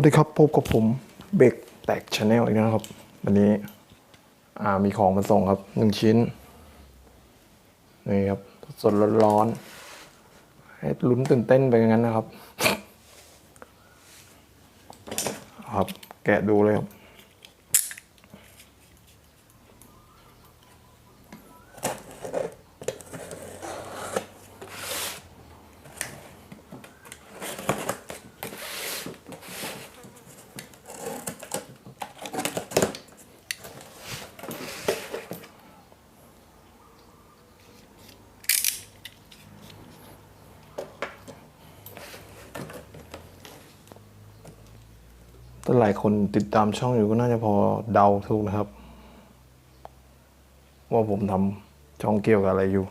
วัสดีครับพบกับผมเบกแตกชาแนลอีกแล้วนะครับ วันนี้อ่ามีของมาส่งครับหนึ่งชิ้นนี่ครับสดร้อนๆให้ลุ้นตื่นเต้นไปงั้นนะครับ ครับ แกะดูเลยครับ ถ้าหลายคนติดตามช่องอยู่ก็น่าจะพอเดาถูกนะครับ ว่าผมทำช่องเกี่ยวกับอะไรอยู่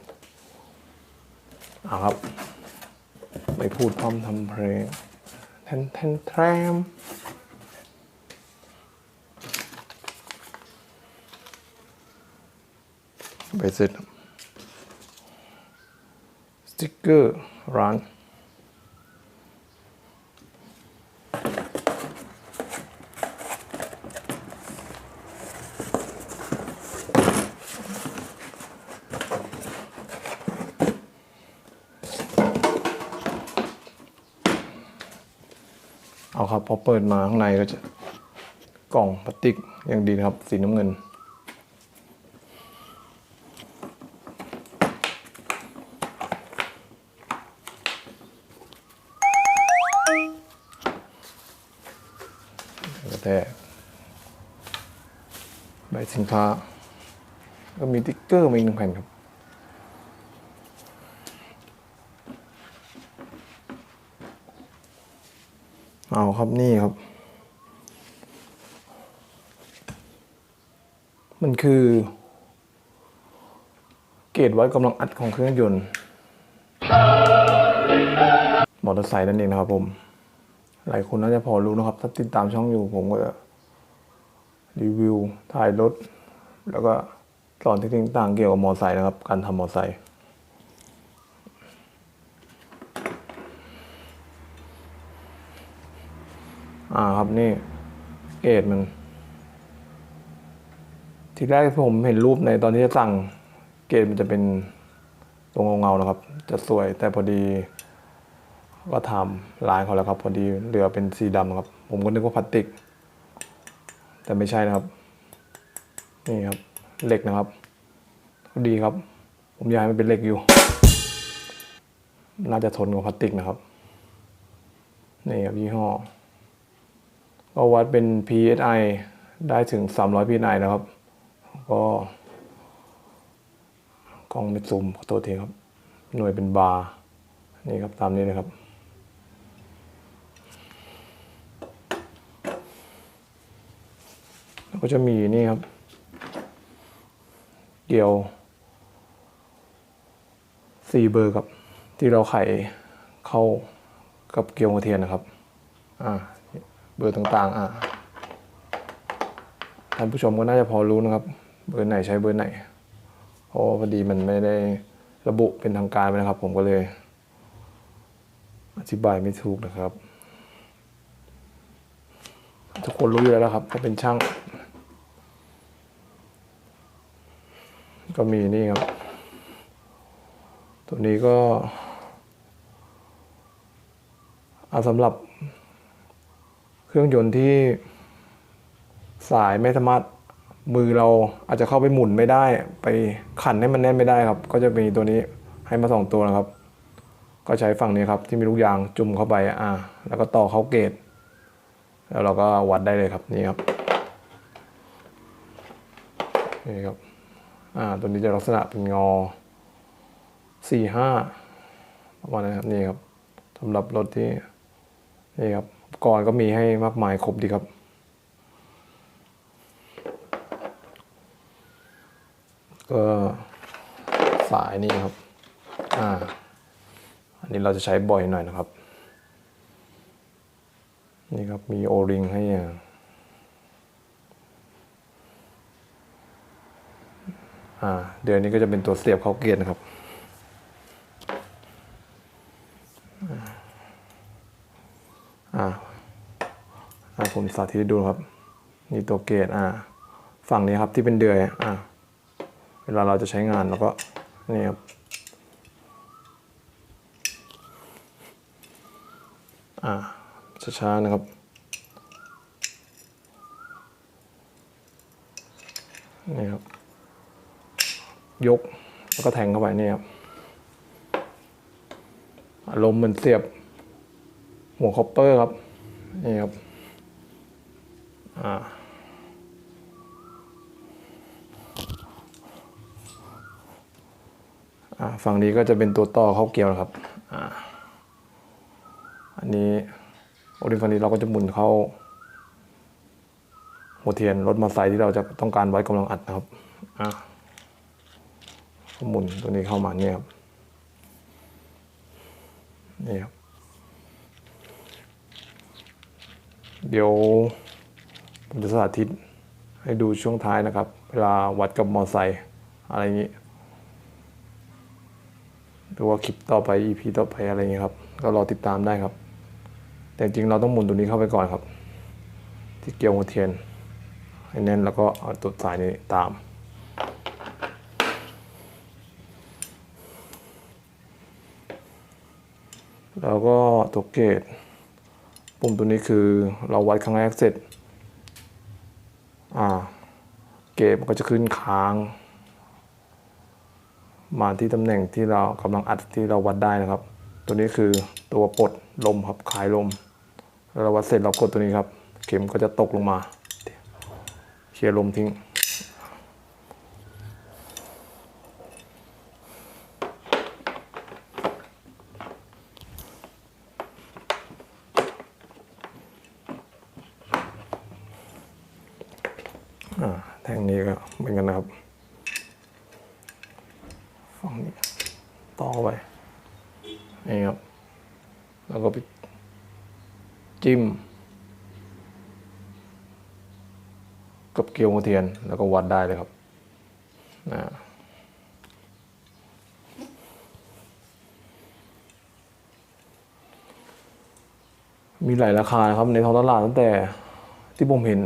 อ่าครับ ไม่พูดพร่ำทำเพลงแทนแทนแทรมไปเสร็จสติ๊กเกอร์ร้าน เอาครับพอเปิดมาข้างในก็จะกล่องพลาสติกอย่างดีนะครับ สีน้ำเงินกระแทกใบสินค้า ก็มีติ๊กเกอร์มาอีกหนึ่งแผ่นครับ เอาครับนี่ครับ มันคือ เกจวัดกำลังอัดของเครื่องยนต์มอเตอร์ไซค์นั่นเองนะครับผม หลายคนน่าจะพอรู้นะครับ ถ้าติดตามช่องอยู่ผมก็จะรีวิวถ่ายรถ แล้วก็สอนเทคนิคต่างเกี่ยวกับมอเตอร์ไซค์นะครับ การทำมอเตอร์ไซค์ อ่าครับนี่เกรดมัน ทีแรกผมเห็นรูปในตอนที่จะสั่งเกรดมันจะเป็นตรงเงาๆนะครับ จะสวยแต่พอดี ก็ทำลายเขาแล้วครับ พอดีเหลือเป็นสีดำครับ ผมก็นึกว่าพลาสติก แต่ไม่ใช่นะครับ นี่ครับเหล็กนะครับดีครับ ผมอยากให้มันเป็นเหล็กอยู่ น่าจะทนกว่าพลาสติกนะครับ นี่ครับยี่ห้อ ก็วัดเป็น PSI ได้ถึง 300 PSI นะครับ ก็กล้องไม่ซูมขอโทษทีครับ หน่วยเป็นบาร์นี่ครับตามนี้เลยครับ แล้วก็จะมีนี่ครับ เกี่ยวสี่เบอร์กับที่เราไขเข้ากับเกลียวหัวเทียนนะครับ อ่า เบอร์ต่างๆ อ่าท่านผู้ชมก็น่าจะพอรู้นะครับ เบอร์ไหนใช้เบอร์ไหนเพราะพอดีมันไม่ได้ระบุเป็นทางการไว้นะครับ ผมก็เลย อธิบายไม่ถูกนะครับ ทุกคนรู้อยู่แล้วครับถ้าเป็นช่าง ก็มีนี่ครับ ตัวนี้ก็เอาสำหรับ รื่องยนต์ที่สายไม่สามารถมือเราอาจจะเข้าไปหมุนไม่ได้ ไปขันให้มันแน่นไม่ได้ครับ ก็จะมีตัวนี้ให้มาสองตัวนะครับ ก็ใช้ฝั่งนี้ครับที่มีลูกยางจุ่มเข้าไปอ่าแล้วก็ต่อเข้าเกตแล้วเราก็วัดได้เลยครับนี่ครับนี่ครับอ่าตัวนี้จะลักษณะเป็นงอสี่ห้าประมาณนั้ครับนี่ครับสำหรับรถที่นี่ครับ ปก่อนก็มีให้มากมายครบดีครับ ก็สายนี่ครับ อ่า อันนี้เราจะใช้บ่อยหน่อยนะครับ นี่ครับมีโอริงให้อะอ่าเดือนนี้ก็จะเป็นตัวเสียบเข้าเกียร์นะครับ อ่า ผม สาธิตให้ดูครับ นี่ตัวเกตอ่าฝั่งนี้ครับที่เป็นเดือยอ่าเวลาเราจะใช้งานแล้วก็นี่ครับอ่าช้าๆนะครับนี่ครับ ยกแล้วก็แทงเข้าไปนี่ครับอารมณ์เหมือนเสียบหัวคอปเปอร์ครับนี่ครับ ฝั่งนี้ก็จะเป็นตัวต่อเข้าเกี่ยวนะครับออันนี้โอริฟันนี้เราก็จะหมุนเข้าหัวเทียนรถมอเตอร์ไซค์ที่เราจะต้องการไวัดกำลังอัดนะครับหมุนตัวนี้เข้ามาเนี่ยครับนี่ครับเดี๋ยว ผมจะสาธิตให้ดูช่วงท้ายนะครับ เวลาวัดกับมอเตอร์ไซค์อะไรอย่างนี้หรือว่าคลิปต่อไป EP ต่อไปอะไรอย่างนี้ครับ ก็รอติดตามได้ครับ แต่จริงเราต้องหมุนตัวนี้เข้าไปก่อนครับ ที่เกี่ยวหัวเทียนให้แน่นแล้วก็เอาตัวสายนี้ตาม แล้วก็ตัวเกตปุ่มตัวนี้คือเราวัดครั้งแรกเสร็จ เกมก็จะขึ้นค้าง มาที่ตำแหน่งที่เรากำลังอัดที่เราวัดได้นะครับ ตัวนี้คือตัวปลดลมครับคลายลมเราวัดเสร็จเรากดตัวนี้ครับ เข็มก็จะตกลงมา เคลียร์ลมทิ้ง อ่างนี้ก็เหมือนกันนะครับฝั่งนี้ต่อไปนี่ครับ แล้วก็ไปจิ้ม กับเกลียวหัวเทียนแล้วก็วัดได้เลยครับนะมีหลายราคานะครับในท้องตลาดตั้งแต่ที่ผมเห็น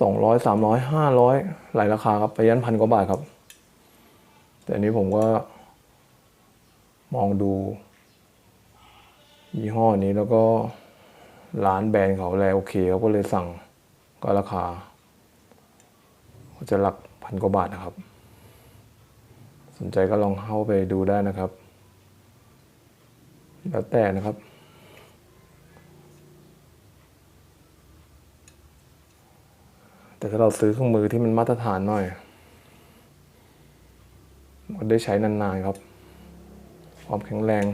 สองร้อยสามร้อยห้าร้อยหลายราคาครับไปยันพันกว่าบาทครับ แต่อันนี้ผมก็มองดู ยี่ห้อนี้แล้วก็ร้านแบรนด์เขาแลโอเคเขาก็เลยสั่งก็ราคาก็จะหลักพันกว่าบาทนะครับ สนใจก็ลองเข้าไปดูได้นะครับ แล้วแต่นะครับ แต่ถ้าเราซื้อเครื่องมือที่มันมาตรฐานหน่อย มันได้ใช้นานๆครับ ความแข็งแรง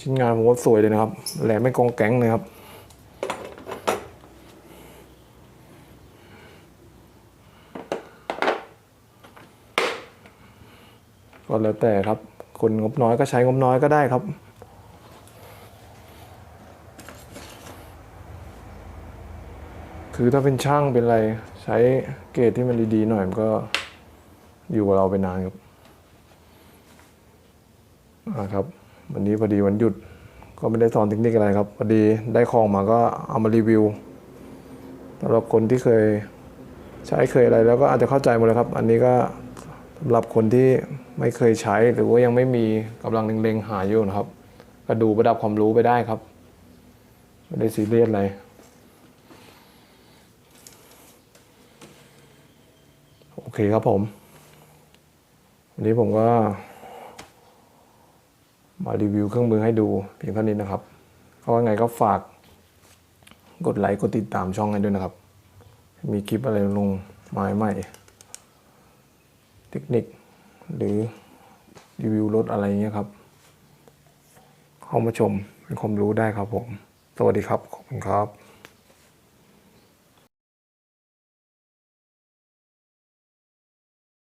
ชิ้นงานผมว่าสวยเลยนะครับ แหลมไม่กองแก๊งเลยครับก็แล้วแต่ครับ คนงบน้อยก็ใช้งบน้อยก็ได้ครับ คือถ้าเป็นช่างเป็นอะไรใช้เกรดที่มันดีๆหน่อยมันก็อยู่กับเราไปนานครับอ่าครับ วันนี้พอดีวันหยุด ก็ไม่ได้สอนเทคนิคอะไรครับพอดีได้ของมาก็เอามารีวิวสำหรับคนที่เคยใช้เคยอะไร แล้วก็อาจจะเข้าใจหมดเลยครับ อันนี้ก็สำหรับคนที่ไม่เคยใช้หรือว่ายังไม่มีกำลังเล็งๆหาอยู่นะครับ ก็ดูประดับความรู้ไปได้ครับ ไม่ได้ซีเรียสอะไร โอ เคครับผม วันนี้ผมก็มารีวิวเครื่องมือให้ดูเพียงเท่านี้นะครับก็ว่าไงก็ฝากกดไลค์กดติดตามช่องให้ด้วยนะครับ มีคลิปอะไรลงมาใหม่เทคนิคหรือรีวิวรถอะไรเงี้ยครับ เข้ามาชมเป็นความรู้ได้ครับผม สวัสดีครับ ขอบคุณครับ